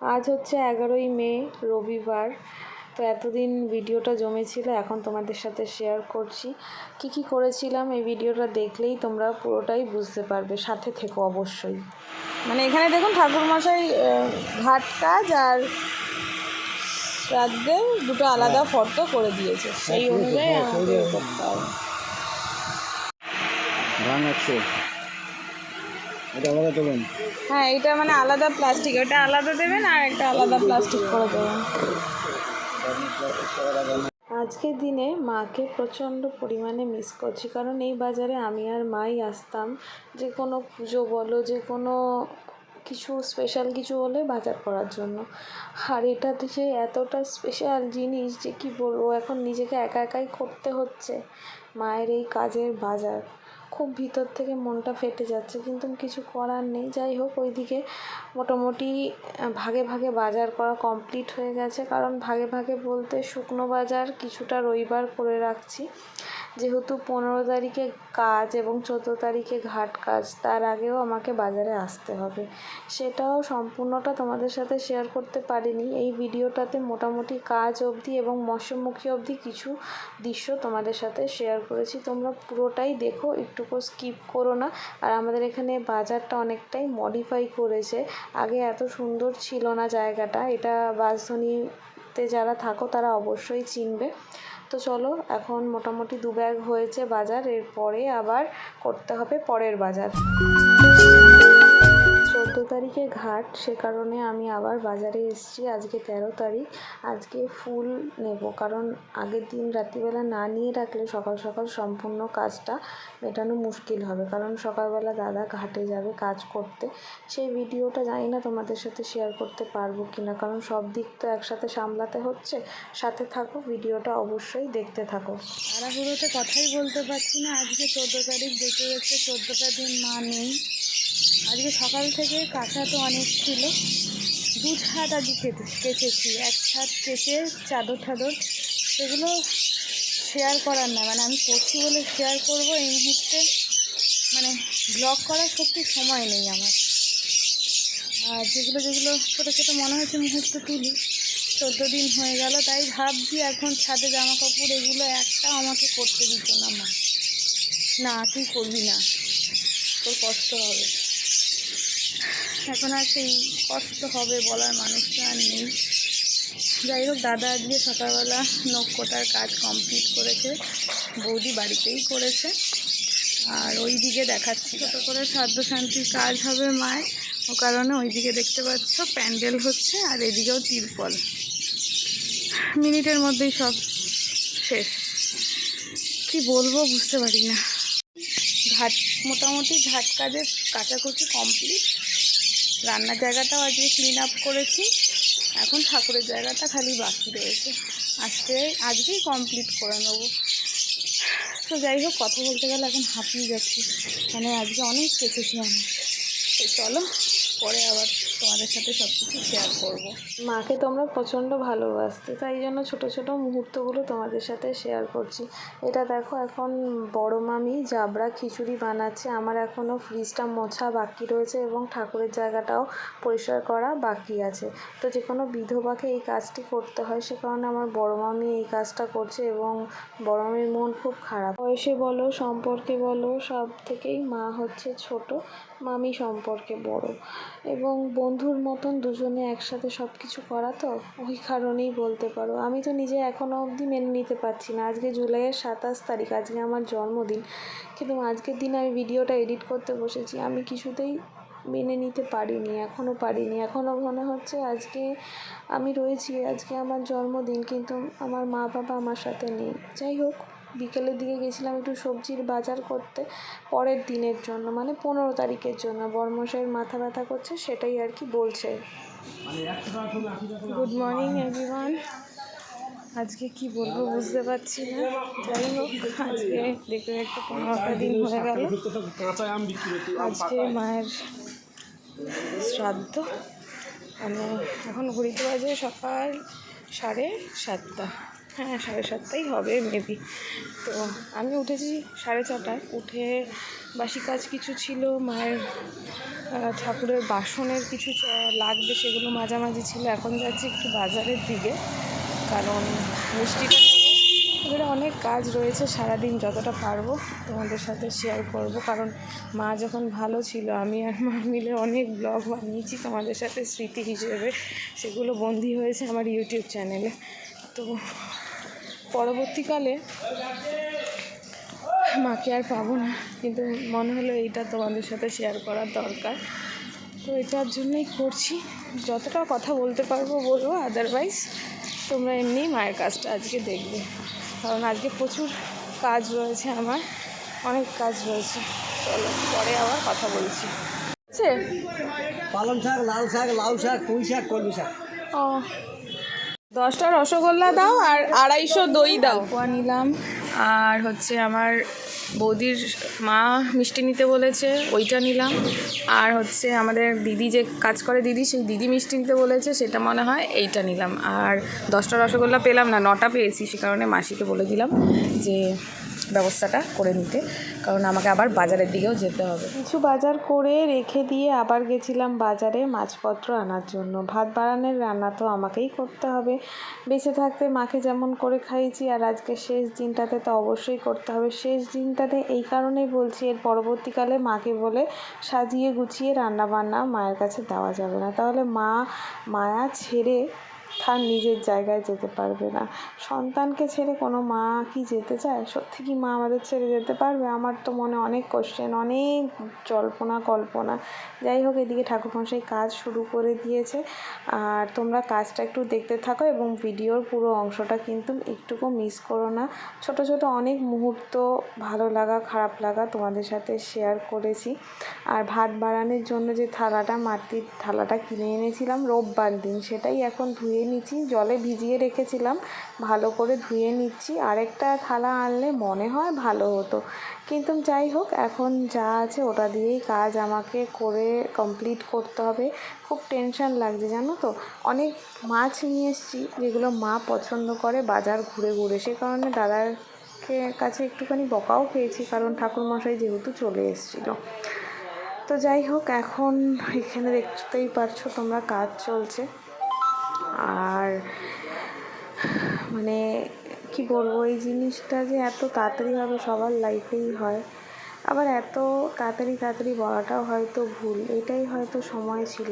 আজ হচ্ছে এগারোই মে রবিবার। তো এতদিন ভিডিওটা জমেছিল এখন তোমাদের সাথে শেয়ার করছি। কি কি করেছিলাম এই ভিডিওটা দেখলেই তোমরা পুরোটাই বুঝতে পারবে সাথে থেকো অবশ্যই। মানে এখানে দেখুন ঠাকুরমশাই ঘাট কাজ আর শ্রাদ্ধে দুটো আলাদা ফর্দ করে দিয়েছে সেই অনুযায়ী আমাকে এ করতে হবে। হ্যাঁ এটা মানে আলাদা প্লাস্টিক ওটা আলাদা দেবেন আর একটা আলাদা প্লাস্টিক করে দেবেন। আজকের দিনে মাকে প্রচণ্ড পরিমাণে মিস করছি, কারণ এই বাজারে আমি আর মাই আসতাম। যে কোনো পুজো বলো, যে কোনো কিছু স্পেশাল কিছু হলে বাজার করার জন্য। আর এটা যে এতটা স্পেশাল জিনিস যে কি বলব, এখন নিজেকে একা একাই করতে হচ্ছে। মায়ের এই কাজের বাজার। খুব ভিতর থেকে মনটা ফেটে যাচ্ছে, কিন্তু কিছু করার নেই। যাই হোক, ওইদিকে মোটামুটি ভাগে ভাগে বাজার করা কমপ্লিট হয়ে গেছে। কারণ ভাগে ভাগে বলতে শুকনো বাজার কিছুটা রবিবার করে রাখছি। যেহেতু পনেরো তারিখে কাজ এবং চোদ্দ তারিখে ঘাট কাজ, তার আগেও আমাকে বাজারে আসতে হবে। সেটাও সম্পূর্ণটা তোমাদের সাথে শেয়ার করতে পারিনি। এই ভিডিওটাতে মোটামুটি কাজ অবধি এবং মৎস্যমুখী অবধি কিছু দৃশ্য তোমাদের সাথে শেয়ার করেছি। তোমরা পুরোটাই দেখো, একটুকু স্কিপ করো না। আর আমাদের এখানে বাজারটা অনেকটাই মডিফাই করেছে। আগে এত সুন্দর ছিল না জায়গাটা। এটা বাসধনীতে যারা থাকো তারা অবশ্যই চিনবে। তো চলো এখন মোটামুটি দু ব্যাগ হয়েছে বাজার এরপরে আবার করতে হবে পরের বাজার। চোদ্দ তারিখে ঘাট, সে কারণে আমি আবার বাজারে এসেছি। আজকে তেরো তারিখ, আজকে ফুল নেব। কারণ আগের দিন রাত্রিবেলা না নিয়ে রাখলে সকাল সকাল সম্পূর্ণ কাজটা মেটানো মুশকিল হবে। কারণ সকালবেলা দাদা ঘাটে যাবে কাজ করতে। সেই ভিডিওটা জানি না তোমাদের সাথে শেয়ার করতে পারব কি না কারণ সব দিক তো একসাথে সামলাতে হচ্ছে। সাথে থাকো, ভিডিওটা অবশ্যই দেখতে থাকো। তাড়াহুড়োতে কথাই বলতে পারছি না। আজকে চোদ্দ তারিখ, দেখে যাচ্ছে চোদ্দোটা দিন মা নেই। আজকে সকাল থেকে কাঁচা তো অনেক ছিল। দু ছাদ আজকে কেটে কেচেছি এক ছাদ কেচে চাদর টাদর সেগুলো শেয়ার করার না। মানে আমি করছি বলে শেয়ার করব এই মুহূর্তে। মানে ব্লগ করার সত্যি সময় নেই আমার। আর যেগুলো যেগুলো ছোটো ছোটো মনে হচ্ছে মুহূর্ত তুলি। চোদ্দ দিন হয়ে গেল, তাই ভাবছি এখন ছাদে জামা কাপড় এগুলো একটা আমাকে করতে দিত না, মা। না, তুই করবি না। তোর কষ্ট হবে। এখন আর সেই কষ্ট হবে বলার মানুষটা আর নেই। যাই হোক, দাদা আজকে সকালবেলা নখ কাজ কমপ্লিট করেছে। বৌদি বাড়িতেই করেছে। আর ওই দিকে দেখাচ্ছি। ছোটো করে সাধ্য শান্তির কাজ হবে মায়ের। ও কারণে ওই দিকে দেখতে পাচ্ছ, প্যান্ডেল হচ্ছে আর এদিকেও তিরপল। মিনিটের মধ্যেই সব শেষ। কি বলব বুঝতে পারি না। ঘাট, মোটামুটি ঘাট কাজের কাচাকুচি কমপ্লিট রান্নার জায়গাটাও আজকে ক্লিন আপ করেছি। এখন ঠাকুরের জায়গাটা খালি বাকি রয়েছে। আজকে, আজকেই কমপ্লিট করে নেব। তো যাই হোক, কথা বলতে গেলে এখন হাঁপিয়ে যাচ্ছি মানে আজকে অনেক কেটেছি আমি তো চলো। পরে আবার তোমাদের সাথে সব কিছু শেয়ার করব। মাকে তোমরা প্রচণ্ড ভালোবাসতে, তাই জন্য ছোট ছোট মুহূর্তগুলো তোমাদের সাথে শেয়ার করছি। এটা দেখো এখন বড় মামি জাবরা খিচুড়ি বানাচ্ছে, আমার এখনও ফ্রিজটা মোছা বাকি রয়েছে এবং ঠাকুরের জায়গাটাও পরিষ্কার করা বাকি আছে। তো যে কোনো বিধবাকে এই কাজটি করতে হয়, সে কারণে আমার বড় মামি এই কাজটা করছে এবং বড় মামির মন খুব খারাপ। বয়সে বলো, সম্পর্কে বলো, সব থেকেই মা হচ্ছে ছোট, মামি সম্পর্কে বড়। এবং বন্ধুর মতন দুজনে একসাথে সব কিছু করা তো ওই কারণেই বলতে পারো। আমি তো নিজে এখনও অবধি মেনে নিতে পারছি না। আজকে জুলাইয়ের সাতাশ তারিখ, আজকে আমার জন্মদিন। কিন্তু আজকের দিনে আমি ভিডিওটা এডিট করতে বসেছি। আমি কিছুতেই মেনে নিতে পারিনি এখনও পারিনি। এখনও মনে হচ্ছে আজকে আমি রয়েছি, আজকে আমার জন্মদিন, কিন্তু আমার মা বাবা আমার সাথে নেই। যাই হোক বিকেলের দিকে গেছিলাম একটু সবজির বাজার করতে, পরের দিনের জন্য মানে পনেরো তারিখের জন্য। বর্মশাইয়ের মাথা ব্যথা করছে, সেটাই আর কি বলছে। গুড মর্নিং এভরিওয়ান আজকে কি বলব বুঝতে পারছি না। যাই হোক, আজকে দেখতে দেখতে পনেরোটা দিন হয়ে গেল। আজকে মায়ের শ্রাদ্ধ। মানে এখন ঘড়িতে বাজে সকাল সাড়ে সাতটা। হ্যাঁ সাড়ে সাতটাই হবে মেবি তো আমি উঠেছি সাড়ে ছটায়। উঠে বাসি কাজ কিছু ছিল, মায়ের ঠাকুরের বাসনের কিছু লাগবে সেগুলো মাঝামাঝি ছিল। এখন যাচ্ছি একটু বাজারের দিকে, কারণ মিষ্টিটা এবারে অনেক কাজ রয়েছে সারাদিন, যতটা পারব তোমাদের সাথে শেয়ার করব। কারণ মা যখন ভালো ছিল, আমি আর মা মিলে অনেক ব্লগ বানিয়েছি তোমাদের সাথে স্মৃতি হিসেবে। সেগুলো বন্দি হয়েছে আমার ইউটিউব চ্যানেলে তো পরবর্তীকালে মাকে আর পাবো না কিন্তু মনে হলো এইটা তোমাদের সাথে শেয়ার করার দরকার। তো এটার জন্যই করছি। যতটা কথা বলতে পারব বলব আদারওয়াইজ তোমরা এমনি মায়ের কাজটা আজকে দেখবে। কারণ আজকে প্রচুর কাজ রয়েছে আমার অনেক কাজ রয়েছে। চলো পরে আবার কথা বলছি। পালং শাক লাল শাক লাউ শাক পুঁই শাক কলমি শাক। ও দশটা রসগোল্লা দাও আর আড়াইশো দই দাও। নিলাম। আর হচ্ছে আমার বৌদির মা মিষ্টি নিতে বলেছে, ওইটা নিলাম। আর হচ্ছে আমাদের দিদি যে কাজ করে দিদি, সেই দিদি মিষ্টি নিতে বলেছে, সেটা মনে হয় এইটা নিলাম। আর দশটা রসগোল্লা পেলাম না, নটা পেয়েছি, সে কারণে মাসিকে বলে দিলাম যে ব্যবস্থাটা করে নিতে। কারণ আমাকে আবার বাজারের দিকেও যেতে হবে। কিছু বাজার করে রেখে দিয়ে আবার গেছিলাম বাজারে মাছপত্র আনার জন্য। ভাত বাড়ানোর রান্না তো আমাকেই করতে হবে। বেঁচে থাকতে মাকে যেমন করে খাইয়েছি, আর আজকে শেষ দিনটাতে তো অবশ্যই করতে হবে। শেষ দিনটাতে এই কারণেই বলছি, এর পরবর্তীকালে মাকে বলে সাজিয়ে গুছিয়ে রান্না বান্না মায়ের কাছে দেওয়া যাবে না। তাহলে মা মায়া ছেড়ে তার নিজের জায়গায় যেতে পারবে না। সন্তানকে ছেড়ে কোনো মা কি যেতে চায়? সত্যি কি মা আমাদের ছেড়ে যেতে পারবে? আমার তো মনে অনেক কোশ্চেন অনেক জল্পনা, কল্পনা। যাই হোক, এদিকে ঠাকুরমশাই কাজ শুরু করে দিয়েছে। আর তোমরা কাজটা একটু দেখতে থাকো এবং ভিডিওর পুরো অংশটা কিন্তু একটুকু মিস করো না। ছোট ছোট অনেক মুহূর্ত ভালো লাগা, খারাপ লাগা তোমাদের সাথে শেয়ার করেছি। আর ভাত বাড়ানোর জন্য যে থালাটা, মাটির থালাটা কিনে এনেছিলাম রোববার দিন, সেটাই এখন ধুয়ে নিচ্ছি জলে ভিজিয়ে রেখেছিলাম। ভালো করে ধুয়ে নিচ্ছি। আরেকটা থালা আনলে মনে হয় ভালো হতো। কিন্তু যাই হোক, এখন যা আছে ওটা দিয়েই কাজ আমাকে করে কমপ্লিট করতে হবে। খুব টেনশন লাগছে, জানো তো? অনেক মাছ নিয়ে এসেছি, যেগুলো মা পছন্দ করে বাজার ঘুরে ঘুরে। সে কারণে দাদার কাছে একটুখানি বকাও খেয়েছি, কারণ ঠাকুরমশাই যেহেতু চলে এসেছিল। তো যাই হোক, এখন এখানে দেখতেই পারছ, তোমরা কাজ চলছে। আর মানে কি বলব, এই জিনিসটা যে এত তাড়াতাড়ি হবে সবার লাইফেই হয়। আবার এত তাড়াতাড়ি তাড়াতাড়ি বলাটাও হয়তো ভুল, এটাই হয়তো সময় ছিল।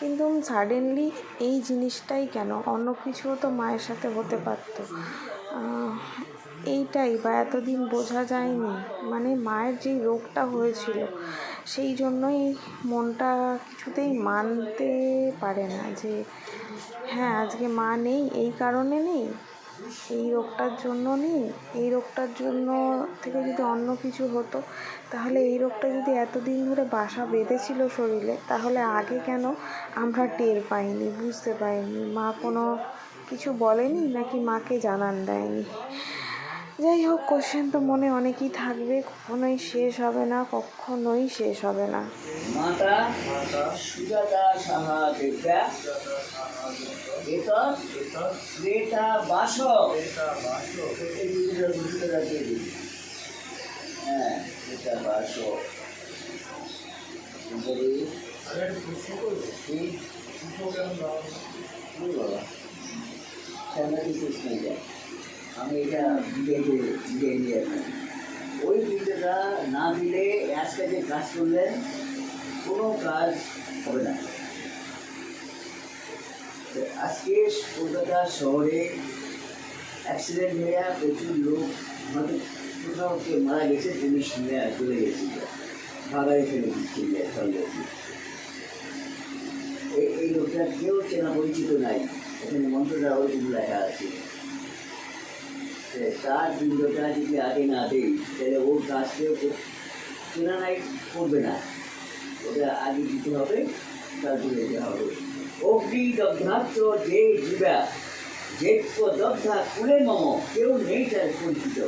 কিন্তু সাডেনলি এই জিনিসটাই কেন? অন্য কিছুও তো মায়ের সাথে হতে পারতো। এইটাই বা এতদিন বোঝা যায়নি। মানে মায়ের যেই রোগটা হয়েছিল সেই জন্যই মনটা কিছুতেই মানতে পারে না যে হ্যাঁ আজকে মা নেই, এই কারণে নেই, এই রোগটার জন্য নেই, এই রোগটার জন্য থেকে যদি অন্য কিছু হতো, তাহলে এই রোগটা যদি এতদিন ধরে বাসা বেঁধেছিল শরীরে, তাহলে আগে কেন আমরা টের পাইনি, বুঝতে পারিনি? মা কোনো কিছু বলেনি নাকি মাকে জানান দেয়নি? যাই হোক কোশ্চেন তো মনে অনেকই থাকবে কখনোই শেষ হবে না কখনোই শেষ হবে না মাতা সুজাতা সাহা হ্যাঁ শ্বেতা বাস আমি এটা বিজয় বিজয় নিয়ে ওই বিদ্যাটা না দিলে আজকে যে কাজ করলেন কোনো কাজ হবে না। আজকে কলকাতা শহরে অ্যাক্সিডেন্ট হয়ে প্রচুর লোক হয়তো কোথাও কেউ মারা গেছে পুলিশ নিয়ে চলে গেছিল ভাগাই ফেলে দিচ্ছিল সঙ্গে এই লোকটা কেউ চেনা পরিচিত নাই। এখানে মন্ত্রটা ওরকম লেখা আছে। তার বিন্দুটা যদি আগে না দেই, তাহলে ওর চেনা নাই করবে না। ওটা আগে দিতে হবে, তারপরে দিতে হবে। অগ্নি দগ্ধাত্ম যে জীবা যে দগ্ধা কুলে মম, কেউ নেই তার পরিচিত।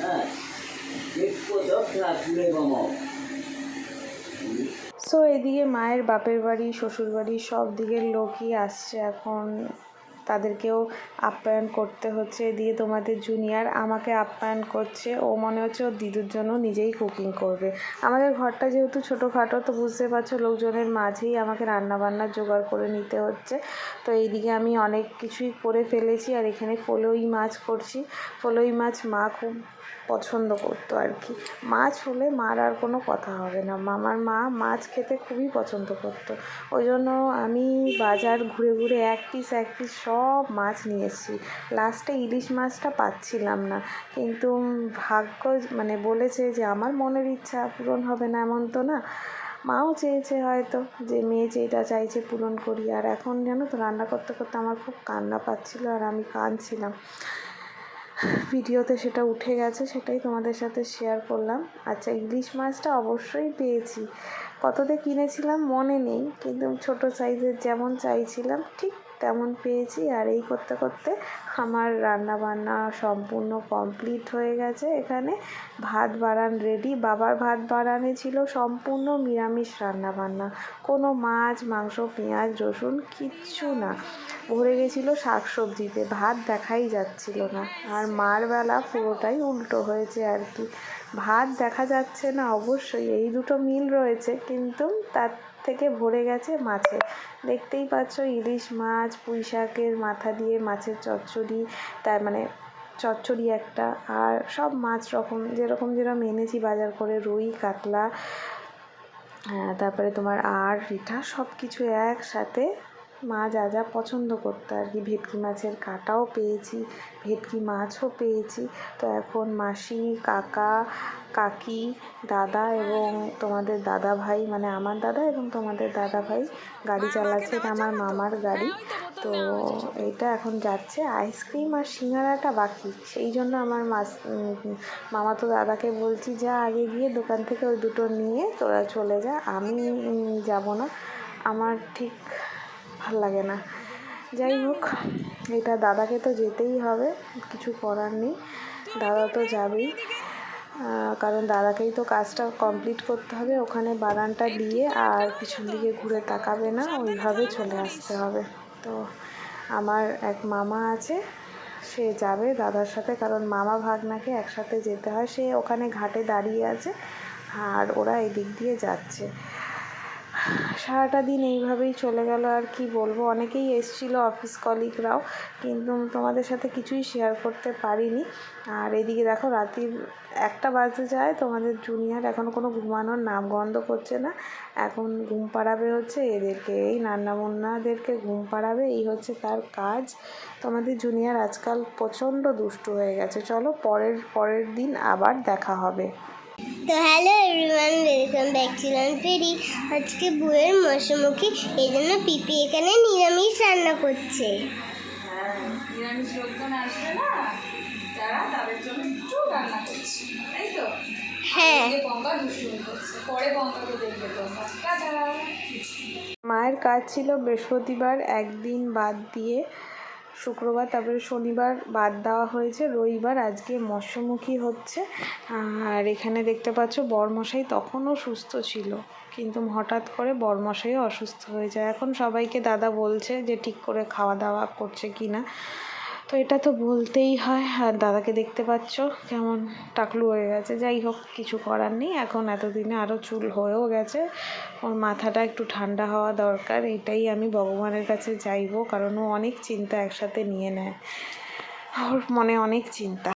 হ্যাঁ যে দগ্ধা কুলে মম। সো এদিকে মায়ের বাপের বাড়ি শ্বশুর বাড়ি সব দিকের লোকই আসছে এখন। তাদেরকেও আপ্যায়ন করতে হচ্ছে। দিয়ে তোমাদের জুনিয়র আমাকে আপ্যায়ন করছে। ও মনে হচ্ছে ওর দিদুর জন্য নিজেই কুকিং করবে। আমাদের ঘরটা যেহেতু ছোটোখাটো, তো বুঝতে পারছ লোকজনের মাঝেই আমাকে রান্নাবান্না জোগাড় করে নিতে হচ্ছে। তো এইদিকে আমি অনেক কিছুই করে ফেলেছি আর এখানে ফলই মাছ করছি। ফলই মাছ মা খুব পছন্দ করতো আর কি। মাছ হলে মার আর কোনো কথা হবে না। মামার মা মাছ খেতে খুবই পছন্দ করতো। ওই জন্য আমি বাজার ঘুরে ঘুরে এক পিস এক পিস সব মাছ নিয়ে এসেছি। লাস্টে ইলিশ মাছটা পাচ্ছিলাম না। কিন্তু ভাগ্য মানে বলেছে যে আমার মনের ইচ্ছা পূরণ হবে না এমন তো না। মাও চেয়েছে হয়তো যে মেয়ে যেটা চাইছে পূরণ করি। আর এখন জানো তো রান্না করতে করতে আমার খুব কান্না পাচ্ছিলো আর আমি কাঁদছিলাম। ভিডিওতে সেটা উঠে গেছে, সেটাই তোমাদের সাথে শেয়ার করলাম। আচ্ছা ইলিশ মাছটা অবশ্যই পেয়েছি। কততে কিনেছিলাম মনে নেই, কিন্তু ছোট সাইজের যেমন চাইছিলাম, ঠিক তেমন পেয়েছি। আর এই করতে করতে আমার রান্না বান্না সম্পূর্ণ কমপ্লিট হয়ে গেছে। এখানে ভাত বাড়ান রেডি বাবার ভাত বাড়ানে ছিল সম্পূর্ণ নিরামিষ রান্না বান্না কোনো মাছ, মাংস, পেঁয়াজ, রসুন কিচ্ছু না। ভরে গেছিল শাক সবজিতে ভাত দেখাই যাচ্ছিল না। আর মার বেলা পুরোটাই উল্টো হয়েছে আর কি। ভাত দেখা যাচ্ছে না অবশ্যই। এই দুটো মিল রয়েছে, কিন্তু তার থেকে ভরে গেছে মাছে। দেখতেই পাচ্ছ ইলিশ মাছ, পুঁই শাকের মাথা দিয়ে মাছের চচ্চড়ি, তার মানে চচ্চড়ি একটা। আর সব মাছ রকম, যেরকম যেরকম এনেছি, বাজার করে রুই, কাতলা তারপরে তোমার আর রিঠা সব কিছু একসাথে মা যা যা পছন্দ করতো আর কি। ভেটকি মাছের কাঁটাও পেয়েছি, ভেটকি মাছও পেয়েছি। তো এখন মাসি, কাকা, কাকি, দাদা এবং তোমাদের দাদা ভাই মানে আমার দাদা এবং তোমাদের দাদা ভাই গাড়ি চালাচ্ছে, এটা আমার মামার গাড়ি। তো এইটা এখন যাচ্ছে। আইসক্রিম আর সিঙ্গারাটা বাকি। সেই জন্য আমার মাস মামা তো দাদাকে বলছি, যা আগে গিয়ে দোকান থেকে ওই দুটো নিয়ে তোরা চলে যা। আমি যাব না। আমার ঠিক ভালো লাগে না। যাই হোক, এটা দাদাকে তো যেতেই হবে, কিছু করার নেই। দাদা তো যাবেই। কারণ দাদাকেই তো কাজটা কমপ্লিট করতে হবে, ওখানে বাগানটা দিয়ে আর পিছন দিকে ঘুরে তাকাবে না, ওইভাবে চলে আসতে হবে। তো আমার এক মামা আছে, সে যাবে দাদার সাথে, কারণ মামা ভাগনাকে একসাথে যেতে হয়। সে ওখানে ঘাটে দাঁড়িয়ে আছে, আর ওরা এদিক দিয়ে যাচ্ছে। সারাটা দিন এইভাবেই চলে গেল, আর কি বলব? অনেকেই এসেছিল অফিস কলিগরাও কিন্তু তোমাদের সাথে কিছুই শেয়ার করতে পারিনি। আর এদিকে দেখো, রাত্রির একটা বাজতে যায়, তোমাদের জুনিয়র এখন কোনো ঘুমানোর নাম গন্ধ করছে না। এখন ঘুম পাড়াবে হচ্ছে এদেরকে, এই নান্না মুন্নাদেরকে ঘুম পাড়াবে, এই হচ্ছে তার কাজ। তোমাদের জুনিয়র আজকাল প্রচণ্ড দুষ্টু হয়ে গেছে। চলো পরের পরের দিন আবার দেখা হবে। তো hello everyone welcome back to Perry আজকে বউয়ের মশামুখী এই জন্য পিপি এখানে নিরামিষ রান্না করছে। হ্যাঁ নিরামিষ লোকজন আসবে না? যারা তাদের জন্য একটু রান্না করছি তাই তো? হ্যাঁ। গঙ্গা দুষ্টুমি করছে পরে গঙ্গাকে দেখবে তোমরা। মায়ের কাজ ছিল বৃহস্পতিবার একদিন বাদ দিয়ে শুক্রবার, তারপরে শনিবার বাদ দেওয়া হয়েছে। রবিবার আজকে মৎস্যমুখী হচ্ছে। আর এখানে দেখতে পাচ্ছ, বরমশাই তখনও সুস্থ ছিল। কিন্তু হঠাৎ করে বরমশাই অসুস্থ হয়ে যায়। এখন সবাইকে দাদা বলছে যে, ঠিক করে খাওয়া দাওয়া করছে কি না তো এটা তো বলতেই হয়, আর দাদাকে দেখতে পাচ্ছ কেমন টাকলু হয়ে গেছে। যাই হোক, কিছু করার নেই, এখন এতদিনে আরও চুল হয়েও গেছে। ওর মাথাটা একটু ঠান্ডা হওয়া দরকার, এটাই আমি ভগবানের কাছে চাইব, কারণ ও অনেক চিন্তা একসাথে নিয়ে নেয়। ওর মনে অনেক চিন্তা।